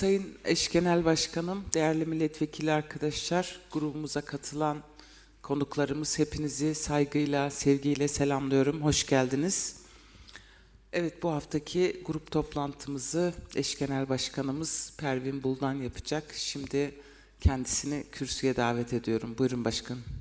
Sayın Eş Genel Başkanım, değerli milletvekili arkadaşlar, grubumuza katılan konuklarımız hepinizi saygıyla, sevgiyle selamlıyorum. Hoş geldiniz. Evet, bu haftaki grup toplantımızı Eş Genel Başkanımız Pervin Buldan yapacak. Şimdi kendisini kürsüye davet ediyorum. Buyurun başkanım.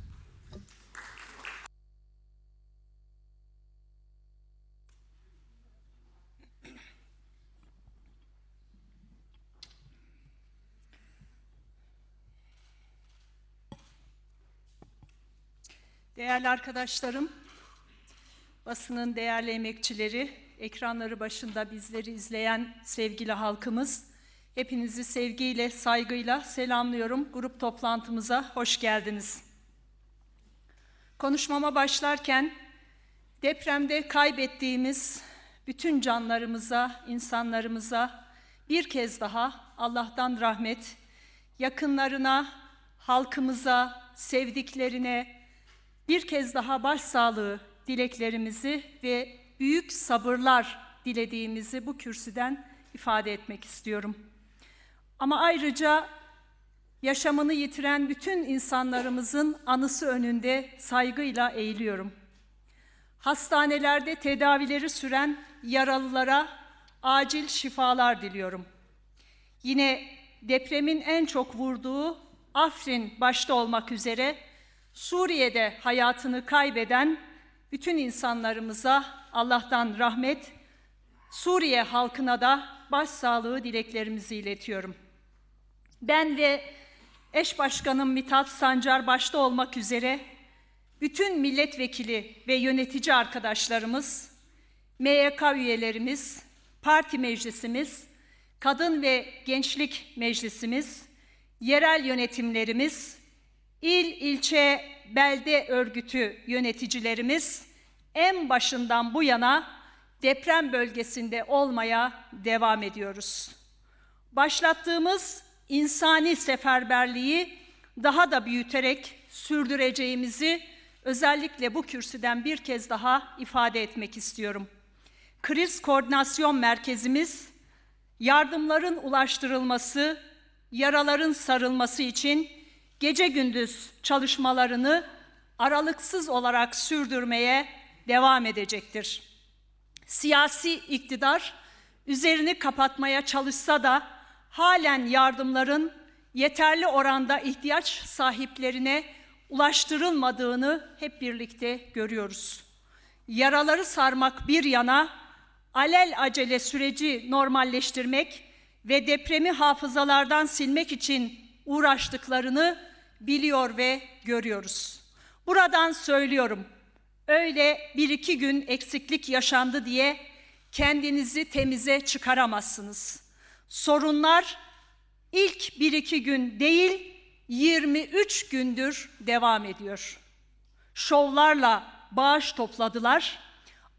Değerli arkadaşlarım, basının değerli emekçileri, ekranları başında bizleri izleyen sevgili halkımız, hepinizi sevgiyle, saygıyla selamlıyorum. Grup toplantımıza hoş geldiniz. Konuşmama başlarken depremde kaybettiğimiz bütün canlarımıza, insanlarımıza bir kez daha Allah'tan rahmet, yakınlarına, halkımıza, sevdiklerine, bir kez daha başsağlığı dileklerimizi ve büyük sabırlar dilediğimizi bu kürsüden ifade etmek istiyorum. Ama ayrıca yaşamını yitiren bütün insanlarımızın anısı önünde saygıyla eğiliyorum. Hastanelerde tedavileri süren yaralılara acil şifalar diliyorum. Yine depremin en çok vurduğu Afrin başta olmak üzere Suriye'de hayatını kaybeden bütün insanlarımıza Allah'tan rahmet, Suriye halkına da başsağlığı dileklerimizi iletiyorum. Ben ve eş başkanım Mithat Sancar başta olmak üzere bütün milletvekili ve yönetici arkadaşlarımız, MYK üyelerimiz, parti meclisimiz, kadın ve gençlik meclisimiz, yerel yönetimlerimiz, il, ilçe, belde örgütü yöneticilerimiz en başından bu yana deprem bölgesinde olmaya devam ediyoruz. Başlattığımız insani seferberliği daha da büyüterek sürdüreceğimizi özellikle bu kürsüden bir kez daha ifade etmek istiyorum. Kriz Koordinasyon Merkezimiz yardımların ulaştırılması, yaraların sarılması için gece gündüz çalışmalarını aralıksız olarak sürdürmeye devam edecektir. Siyasi iktidar üzerini kapatmaya çalışsa da halen yardımların yeterli oranda ihtiyaç sahiplerine ulaştırılmadığını hep birlikte görüyoruz. Yaraları sarmak bir yana alel acele süreci normalleştirmek ve depremi hafızalardan silmek için uğraştıklarını biliyor ve görüyoruz. Buradan söylüyorum, öyle bir iki gün eksiklik yaşandı diye kendinizi temize çıkaramazsınız. Sorunlar ilk bir iki gün değil, 23 gündür devam ediyor. Şovlarla bağış topladılar,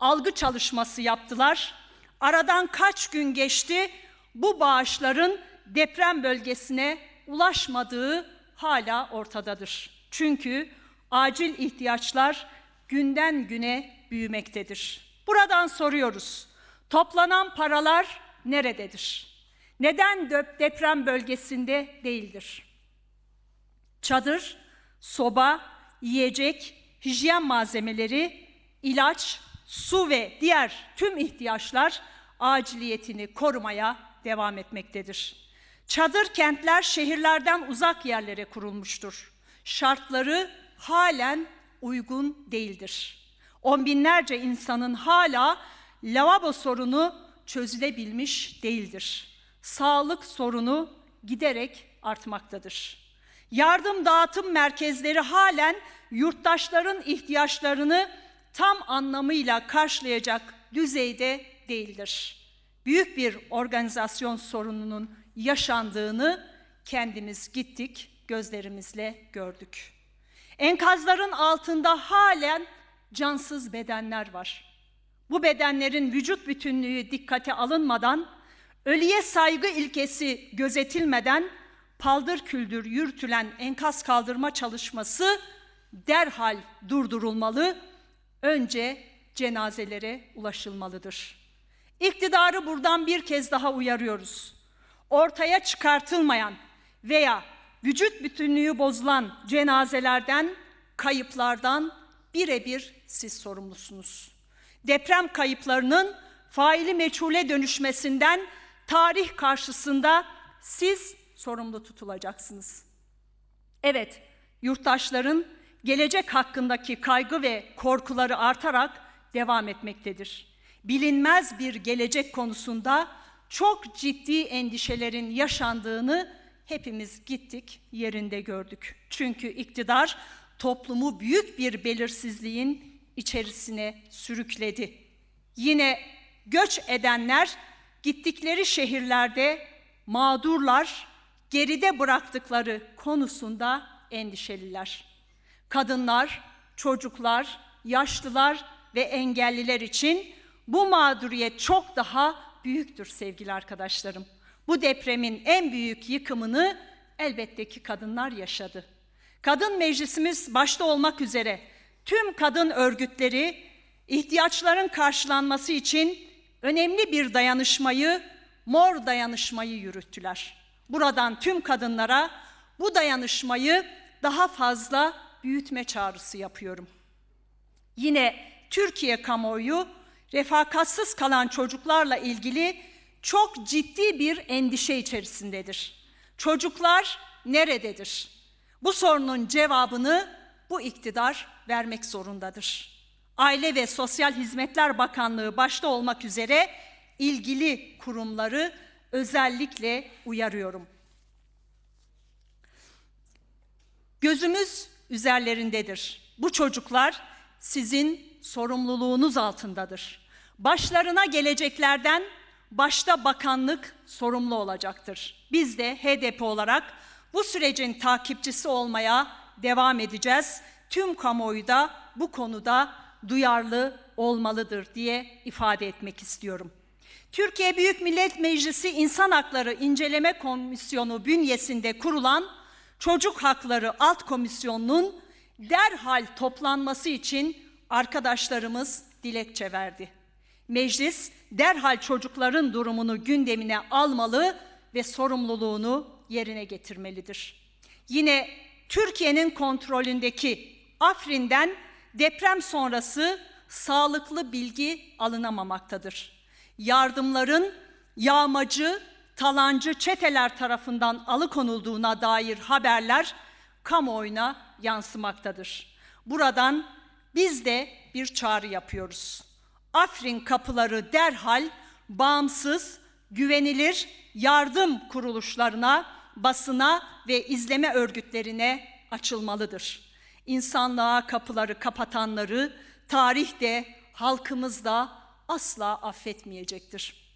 algı çalışması yaptılar. Aradan kaç gün geçti, bu bağışların deprem bölgesine ulaşmadığı hala ortadadır. Çünkü acil ihtiyaçlar günden güne büyümektedir. Buradan soruyoruz. Toplanan paralar nerededir? Neden deprem bölgesinde değildir? Çadır, soba, yiyecek, hijyen malzemeleri, ilaç, su ve diğer tüm ihtiyaçlar aciliyetini korumaya devam etmektedir. Çadır kentler şehirlerden uzak yerlere kurulmuştur. Şartları halen uygun değildir. On binlerce insanın hala lavabo sorunu çözülebilmiş değildir. Sağlık sorunu giderek artmaktadır. Yardım dağıtım merkezleri halen yurttaşların ihtiyaçlarını tam anlamıyla karşılayacak düzeyde değildir. Büyük bir organizasyon sorununun yaşandığını kendimiz gittik, gözlerimizle gördük. Enkazların altında halen cansız bedenler var. Bu bedenlerin vücut bütünlüğü dikkate alınmadan, ölüye saygı ilkesi gözetilmeden paldır küldür yürütülen enkaz kaldırma çalışması derhal durdurulmalı, önce cenazelere ulaşılmalıdır. İktidarı buradan bir kez daha uyarıyoruz. Ortaya çıkartılmayan veya vücut bütünlüğü bozulan cenazelerden, kayıplardan birebir siz sorumlusunuz. Deprem kayıplarının faili meçhule dönüşmesinden tarih karşısında siz sorumlu tutulacaksınız. Evet, yurttaşların gelecek hakkındaki kaygı ve korkuları artarak devam etmektedir. Bilinmez bir gelecek konusunda çok ciddi endişelerin yaşandığını hepimiz gittik, yerinde gördük. Çünkü iktidar toplumu büyük bir belirsizliğin içerisine sürükledi. Yine göç edenler gittikleri şehirlerde mağdurlar, geride bıraktıkları konusunda endişeliler. Kadınlar, çocuklar, yaşlılar ve engelliler için bu mağduriyet çok daha büyüktür sevgili arkadaşlarım. Bu depremin en büyük yıkımını elbette ki kadınlar yaşadı. Kadın meclisimiz başta olmak üzere tüm kadın örgütleri ihtiyaçların karşılanması için önemli bir dayanışmayı, mor dayanışmayı yürüttüler. Buradan tüm kadınlara bu dayanışmayı daha fazla büyütme çağrısı yapıyorum. Yine Türkiye kamuoyu refakatsız kalan çocuklarla ilgili çok ciddi bir endişe içerisindedir. Çocuklar nerededir? Bu sorunun cevabını bu iktidar vermek zorundadır. Aile ve Sosyal Hizmetler Bakanlığı başta olmak üzere ilgili kurumları özellikle uyarıyorum. Gözümüz üzerlerindedir. Bu çocuklar sizin sorumluluğunuz altındadır. Başlarına geleceklerden başta bakanlık sorumlu olacaktır. Biz de HDP olarak bu sürecin takipçisi olmaya devam edeceğiz. Tüm kamuoyu da bu konuda duyarlı olmalıdır diye ifade etmek istiyorum. Türkiye Büyük Millet Meclisi İnsan Hakları İnceleme Komisyonu bünyesinde kurulan Çocuk Hakları Alt Komisyonu'nun derhal toplanması için arkadaşlarımız dilekçe verdi. Meclis derhal çocukların durumunu gündemine almalı ve sorumluluğunu yerine getirmelidir. Yine Türkiye'nin kontrolündeki Afrin'den deprem sonrası sağlıklı bilgi alınamamaktadır. Yardımların yağmacı, talancı çeteler tarafından alıkonulduğuna dair haberler kamuoyuna yansımaktadır. Buradan biz de bir çağrı yapıyoruz. Afrin kapıları derhal bağımsız, güvenilir yardım kuruluşlarına, basına ve izleme örgütlerine açılmalıdır. İnsanlığa kapıları kapatanları tarih de halkımız da asla affetmeyecektir.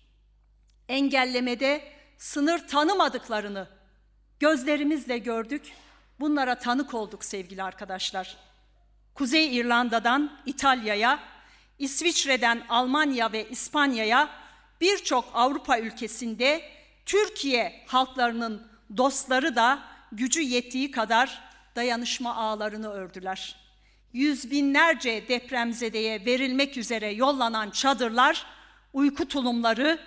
Engellemede sınır tanımadıklarını gözlerimizle gördük. Bunlara tanık olduk sevgili arkadaşlar. Kuzey İrlanda'dan İtalya'ya, İsviçre'den Almanya ve İspanya'ya birçok Avrupa ülkesinde Türkiye halklarının dostları da gücü yettiği kadar dayanışma ağlarını ördüler. Yüz binlerce depremzedeye verilmek üzere yollanan çadırlar, uyku tulumları,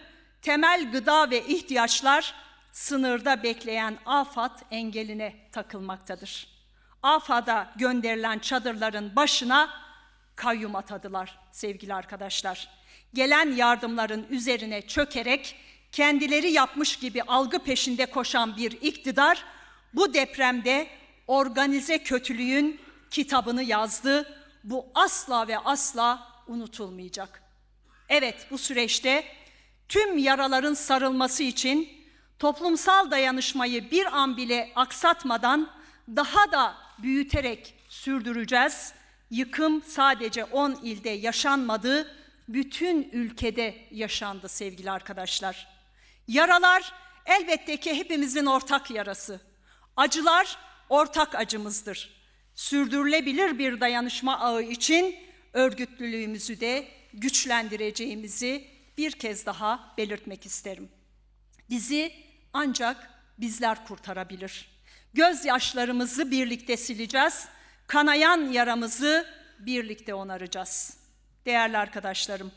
temel gıda ve ihtiyaçlar sınırda bekleyen afat engeline takılmaktadır. AFAD'a gönderilen çadırların başına kayyum atadılar sevgili arkadaşlar. Gelen yardımların üzerine çökerek kendileri yapmış gibi algı peşinde koşan bir iktidar bu depremde organize kötülüğün kitabını yazdı. Bu asla ve asla unutulmayacak. Evet bu süreçte tüm yaraların sarılması için toplumsal dayanışmayı bir an bile aksatmadan daha da büyüterek sürdüreceğiz. Yıkım sadece 10 ilde yaşanmadı, bütün ülkede yaşandı sevgili arkadaşlar. Yaralar elbette ki hepimizin ortak yarası. Acılar ortak acımızdır. Sürdürülebilir bir dayanışma ağı için örgütlülüğümüzü de güçlendireceğimizi bir kez daha belirtmek isterim. Bizi ancak bizler kurtarabilir. Gözyaşlarımızı birlikte sileceğiz. Kanayan yaramızı birlikte onaracağız. Değerli arkadaşlarım,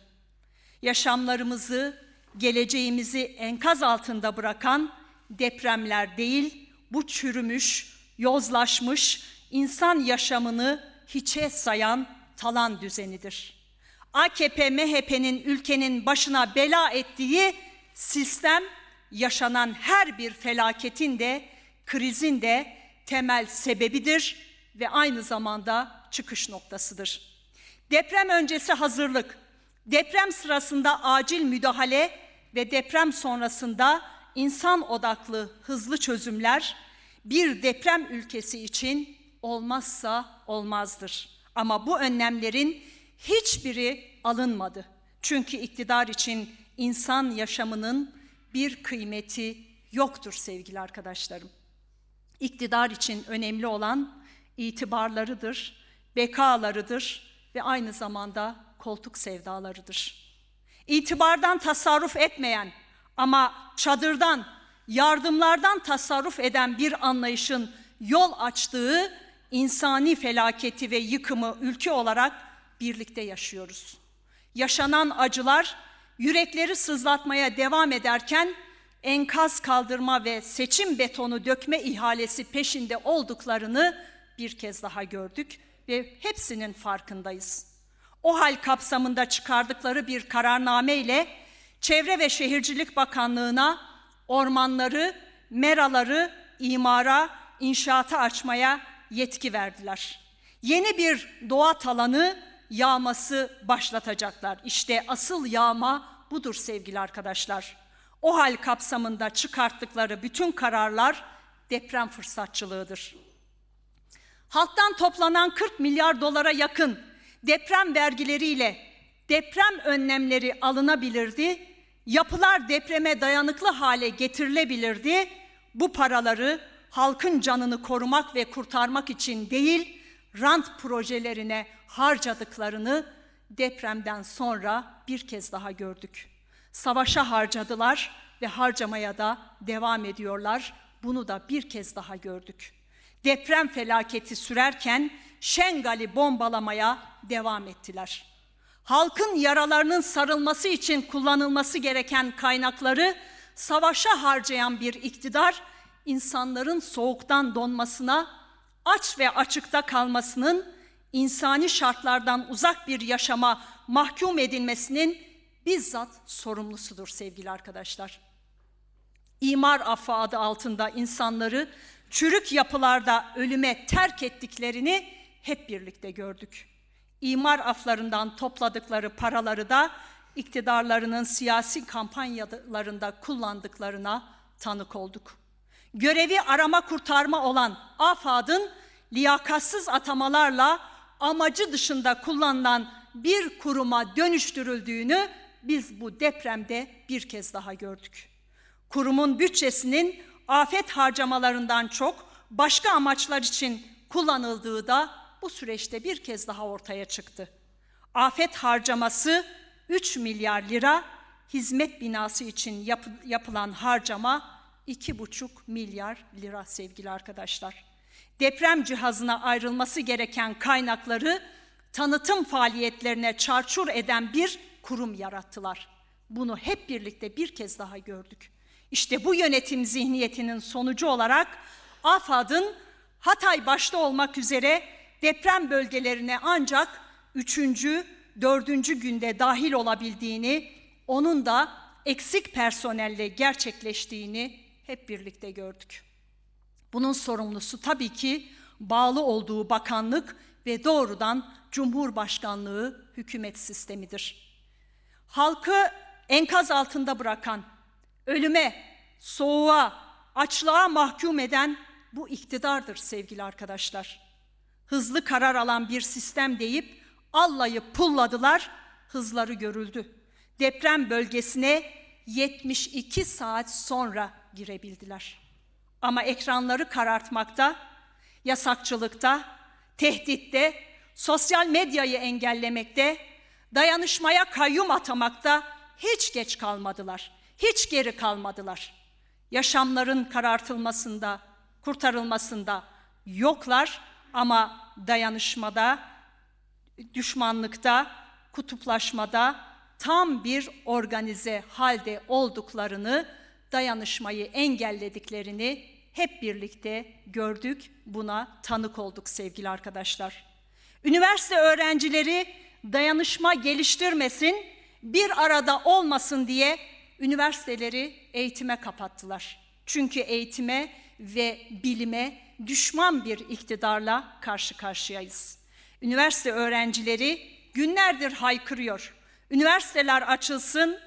yaşamlarımızı, geleceğimizi enkaz altında bırakan depremler değil, bu çürümüş, yozlaşmış, insan yaşamını hiçe sayan talan düzenidir. AKP MHP'nin ülkenin başına bela ettiği sistem yaşanan her bir felaketin de krizin de temel sebebidir ve aynı zamanda çıkış noktasıdır. Deprem öncesi hazırlık, deprem sırasında acil müdahale ve deprem sonrasında insan odaklı hızlı çözümler bir deprem ülkesi için olmazsa olmazdır. Ama bu önlemlerin hiçbiri alınmadı. Çünkü iktidar için insan yaşamının bir kıymeti yoktur sevgili arkadaşlarım. İktidar için önemli olan itibarlarıdır, bekalarıdır ve aynı zamanda koltuk sevdalarıdır. İtibardan tasarruf etmeyen ama çadırdan, yardımlardan tasarruf eden bir anlayışın yol açtığı insani felaketi ve yıkımı ülke olarak birlikte yaşıyoruz. Yaşanan acılar yürekleri sızlatmaya devam ederken enkaz kaldırma ve seçim betonu dökme ihalesi peşinde olduklarını bir kez daha gördük ve hepsinin farkındayız. O hal kapsamında çıkardıkları bir kararname ile Çevre ve Şehircilik Bakanlığı'na ormanları, meraları imara, inşaata açmaya yetki verdiler. Yeni bir doğa talanı yağması başlatacaklar. İşte asıl yağma budur sevgili arkadaşlar. O hal kapsamında çıkarttıkları bütün kararlar deprem fırsatçılığıdır. Halktan toplanan 40 milyar dolara yakın deprem vergileriyle deprem önlemleri alınabilirdi. Yapılar depreme dayanıklı hale getirilebilirdi. Bu paraları halkın canını korumak ve kurtarmak için değil, rant projelerine harcadıklarını depremden sonra bir kez daha gördük. Savaşa harcadılar ve harcamaya da devam ediyorlar. Bunu da bir kez daha gördük. Deprem felaketi sürerken Şengal'i bombalamaya devam ettiler. Halkın yaralarının sarılması için kullanılması gereken kaynakları savaşa harcayan bir iktidar insanların soğuktan donmasına, aç ve açıkta kalmasının, insani şartlardan uzak bir yaşama mahkum edilmesinin bizzat sorumlusudur sevgili arkadaşlar. İmar affı adı altında insanları çürük yapılarda ölüme terk ettiklerini hep birlikte gördük. İmar aflarından topladıkları paraları da iktidarlarının siyasi kampanyalarında kullandıklarına tanık olduk. Görevi arama kurtarma olan AFAD'ın liyakatsız atamalarla amacı dışında kullanılan bir kuruma dönüştürüldüğünü biz bu depremde bir kez daha gördük. Kurumun bütçesinin afet harcamalarından çok başka amaçlar için kullanıldığı da bu süreçte bir kez daha ortaya çıktı. Afet harcaması 3 milyar lira, hizmet binası için yap yapılan harcama 2,5 milyar lira sevgili arkadaşlar. Deprem cihazına ayrılması gereken kaynakları tanıtım faaliyetlerine çarçur eden bir kurum yarattılar. Bunu hep birlikte bir kez daha gördük. İşte bu yönetim zihniyetinin sonucu olarak AFAD'ın Hatay başta olmak üzere deprem bölgelerine ancak üçüncü, dördüncü günde dahil olabildiğini, onun da eksik personelle gerçekleştiğini hep birlikte gördük. Bunun sorumlusu tabii ki bağlı olduğu bakanlık ve doğrudan Cumhurbaşkanlığı hükümet sistemidir. Halkı enkaz altında bırakan, ölüme, soğuğa, açlığa mahkum eden bu iktidardır sevgili arkadaşlar. Hızlı karar alan bir sistem deyip allayıp pulladılar, hızları görüldü. Deprem bölgesine 72 saat sonra girebildiler. Ama ekranları karartmakta, yasakçılıkta, tehditte, sosyal medyayı engellemekte, dayanışmaya kayyum atamakta hiç geç kalmadılar. Hiç geri kalmadılar. Yaşamların karartılmasında, kurtarılmasında yoklar ama dayanışmada, düşmanlıkta, kutuplaşmada tam bir organize halde olduklarını dayanışmayı engellediklerini hep birlikte gördük, buna tanık olduk sevgili arkadaşlar. Üniversite öğrencileri dayanışma geliştirmesin, bir arada olmasın diye üniversiteleri eğitime kapattılar. Çünkü eğitime ve bilime düşman bir iktidarla karşı karşıyayız. Üniversite öğrencileri günlerdir haykırıyor. Üniversiteler açılsın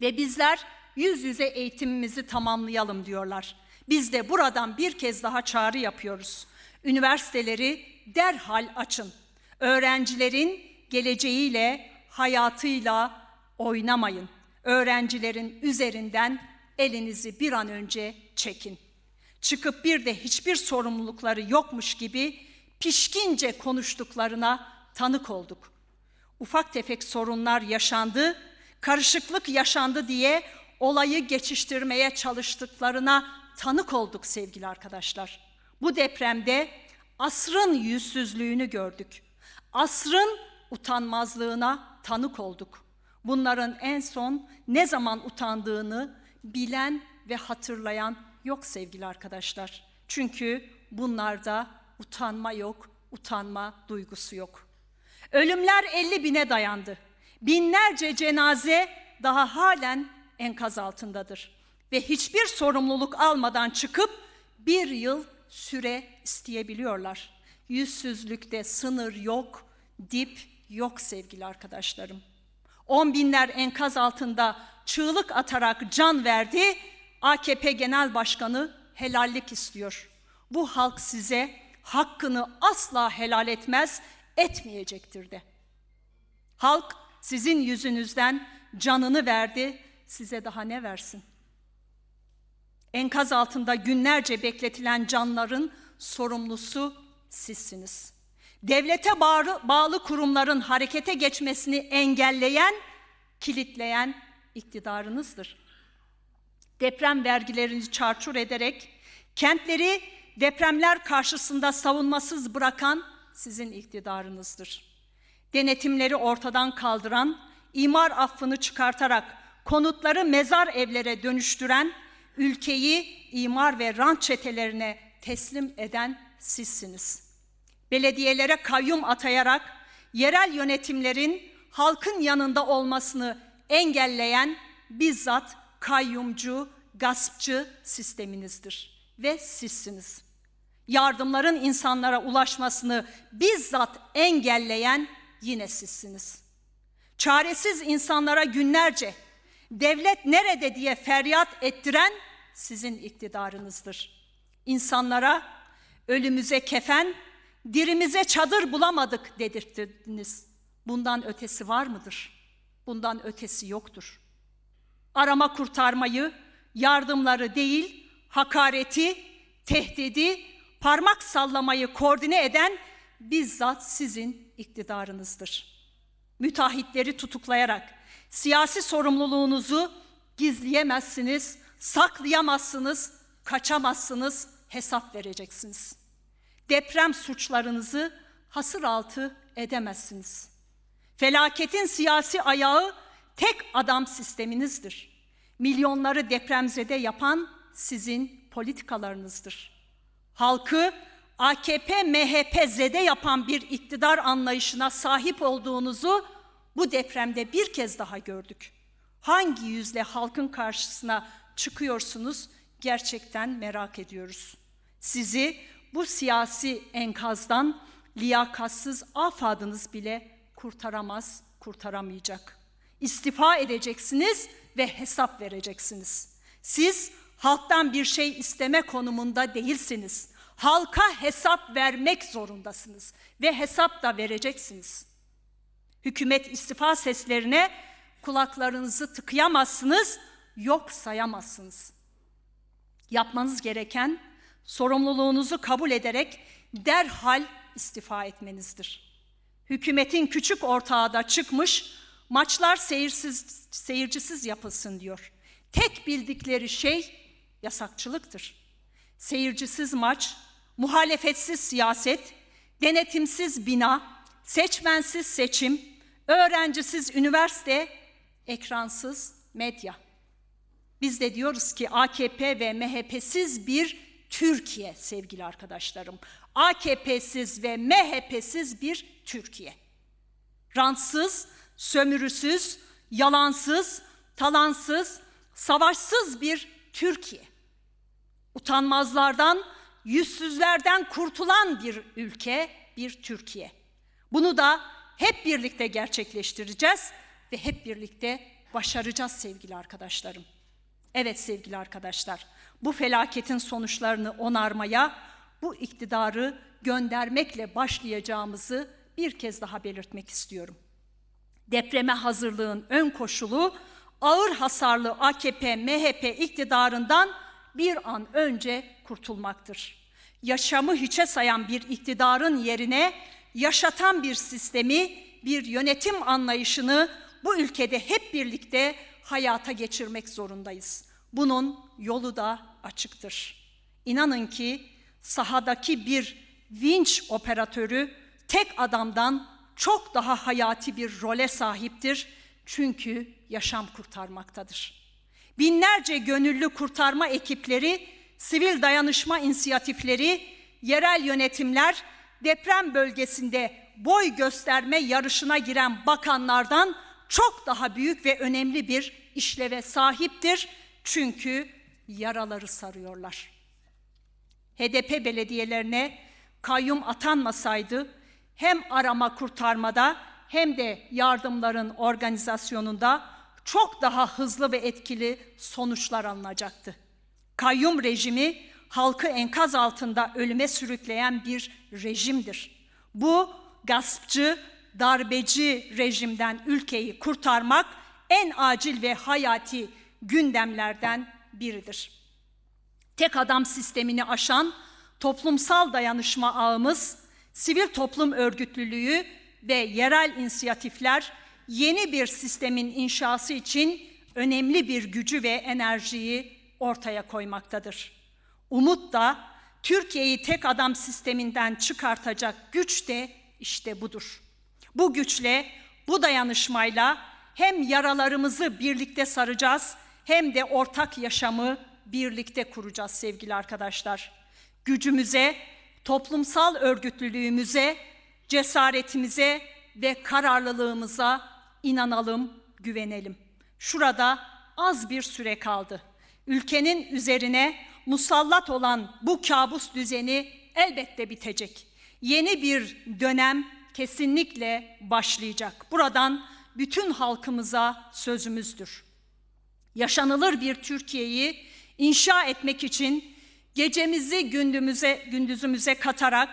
ve bizler yüz yüze eğitimimizi tamamlayalım diyorlar. Biz de buradan bir kez daha çağrı yapıyoruz. Üniversiteleri derhal açın. Öğrencilerin geleceğiyle, hayatıyla oynamayın. Öğrencilerin üzerinden elinizi bir an önce çekin. Çıkıp bir de hiçbir sorumlulukları yokmuş gibi pişkince konuştuklarına tanık olduk. Ufak tefek sorunlar yaşandı, karışıklık yaşandı diye olayı geçiştirmeye çalıştıklarına tanık olduk sevgili arkadaşlar. Bu depremde asrın yüzsüzlüğünü gördük. Asrın utanmazlığına tanık olduk. Bunların en son ne zaman utandığını bilen ve hatırlayan yok sevgili arkadaşlar. Çünkü bunlarda utanma yok, utanma duygusu yok. Ölümler 50 bine dayandı. Binlerce cenaze daha halen enkaz altındadır. Ve hiçbir sorumluluk almadan çıkıp bir yıl süre isteyebiliyorlar. Yüzsüzlükte sınır yok, dip yok sevgili arkadaşlarım. On binler enkaz altında çığlık atarak can verdi. AKP Genel Başkanı helallik istiyor. Bu halk size hakkını asla helal etmez, etmeyecektir de. Halk sizin yüzünüzden canını verdi, size daha ne versin? Enkaz altında günlerce bekletilen canların sorumlusu sizsiniz. Devlete bağlı, bağlı kurumların harekete geçmesini engelleyen, kilitleyen iktidarınızdır. Deprem vergilerini çarçur ederek kentleri depremler karşısında savunmasız bırakan sizin iktidarınızdır. Denetimleri ortadan kaldıran, imar affını çıkartarak konutları mezar evlere dönüştüren, ülkeyi imar ve rant çetelerine teslim eden sizsiniz. Belediyelere kayyum atayarak yerel yönetimlerin halkın yanında olmasını engelleyen bizzat kayyumcu, gaspçı sisteminizdir ve sizsiniz. Yardımların insanlara ulaşmasını bizzat engelleyen yine sizsiniz. Çaresiz insanlara günlerce devlet nerede diye feryat ettiren sizin iktidarınızdır. İnsanlara ölümüze kefen, dirimize çadır bulamadık dedirttiniz. Bundan ötesi var mıdır? Bundan ötesi yoktur. Arama kurtarmayı, yardımları değil, hakareti, tehdidi, parmak sallamayı koordine eden bizzat sizin iktidarınızdır. Müteahhitleri tutuklayarak siyasi sorumluluğunuzu gizleyemezsiniz, saklayamazsınız, kaçamazsınız, hesap vereceksiniz. Deprem suçlarınızı hasır altı edemezsiniz. Felaketin siyasi ayağı tek adam sisteminizdir. Milyonları depremzede yapan sizin politikalarınızdır. Halkı AKP MHP zede yapan bir iktidar anlayışına sahip olduğunuzu bu depremde bir kez daha gördük. Hangi yüzle halkın karşısına çıkıyorsunuz gerçekten merak ediyoruz. Sizi bu siyasi enkazdan liyakatsız afadınız bile kurtaramaz, kurtaramayacak. İstifa edeceksiniz ve hesap vereceksiniz. Siz halktan bir şey isteme konumunda değilsiniz. Halka hesap vermek zorundasınız ve hesap da vereceksiniz. Hükümet istifa seslerine kulaklarınızı tıkayamazsınız, yok sayamazsınız. Yapmanız gereken sorumluluğunuzu kabul ederek derhal istifa etmenizdir. Hükümetin küçük ortağı da çıkmış, maçlar seyirsiz, seyircisiz yapılsın diyor. Tek bildikleri şey yasakçılıktır. Seyircisiz maç, muhalefetsiz siyaset, denetimsiz bina, seçmensiz seçim, öğrencisiz üniversite, ekransız medya. Biz de diyoruz ki AKP ve MHP'siz bir Türkiye sevgili arkadaşlarım. AKP'siz ve MHP'siz bir Türkiye. Rantsız, sömürüsüz, yalansız, talansız, savaşsız bir Türkiye. Utanmazlardan, yüzsüzlerden kurtulan bir ülke, bir Türkiye. Bunu da hep birlikte gerçekleştireceğiz ve hep birlikte başaracağız sevgili arkadaşlarım. Evet sevgili arkadaşlar, bu felaketin sonuçlarını onarmaya, bu iktidarı göndermekle başlayacağımızı bir kez daha belirtmek istiyorum. Depreme hazırlığın ön koşulu ağır hasarlı AKP MHP iktidarından bir an önce kurtulmaktır. Yaşamı hiçe sayan bir iktidarın yerine yaşatan bir sistemi, bir yönetim anlayışını bu ülkede hep birlikte hayata geçirmek zorundayız. Bunun yolu da açıktır. İnanın ki sahadaki bir vinç operatörü tek adamdan çok daha hayati bir role sahiptir. Çünkü yaşam kurtarmaktadır. Binlerce gönüllü kurtarma ekipleri, sivil dayanışma inisiyatifleri, yerel yönetimler, deprem bölgesinde boy gösterme yarışına giren bakanlardan çok daha büyük ve önemli bir işleve sahiptir. Çünkü yaraları sarıyorlar. HDP belediyelerine kayyum atanmasaydı hem arama kurtarmada hem de yardımların organizasyonunda çok daha hızlı ve etkili sonuçlar alınacaktı. Kayyum rejimi halkı enkaz altında ölüme sürükleyen bir rejimdir. Bu gaspçı, darbeci rejimden ülkeyi kurtarmak en acil ve hayati gündemlerden biridir. Tek adam sistemini aşan toplumsal dayanışma ağımız, sivil toplum örgütlülüğü ve yerel inisiyatifler yeni bir sistemin inşası için önemli bir gücü ve enerjiyi ortaya koymaktadır. Umut da Türkiye'yi tek adam sisteminden çıkartacak güç de işte budur. Bu güçle, bu dayanışmayla hem yaralarımızı birlikte saracağız hem de ortak yaşamı birlikte kuracağız sevgili arkadaşlar. Gücümüze, toplumsal örgütlülüğümüze, cesaretimize ve kararlılığımıza inanalım, güvenelim. Şurada az bir süre kaldı. Ülkenin üzerine musallat olan bu kabus düzeni elbette bitecek. Yeni bir dönem kesinlikle başlayacak. Buradan bütün halkımıza sözümüzdür. Yaşanılır bir Türkiye'yi inşa etmek için gecemizi gündüzümüze, gündüzümüze katarak,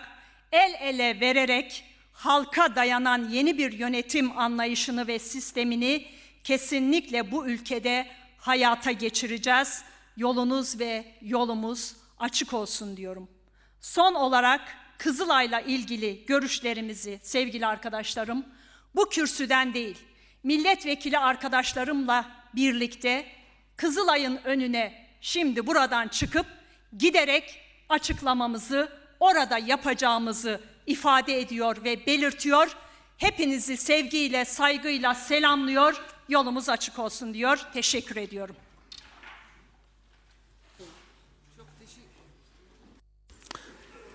el ele vererek halka dayanan yeni bir yönetim anlayışını ve sistemini kesinlikle bu ülkede hayata geçireceğiz. Yolunuz ve yolumuz açık olsun diyorum. Son olarak Kızılay'la ilgili görüşlerimizi sevgili arkadaşlarım bu kürsüden değil, milletvekili arkadaşlarımla birlikte Kızılay'ın önüne şimdi buradan çıkıp giderek açıklamamızı orada yapacağımızı ifade ediyor ve belirtiyor. Hepinizi sevgiyle, saygıyla selamlıyor. Yolumuz açık olsun diyor. Teşekkür ediyorum.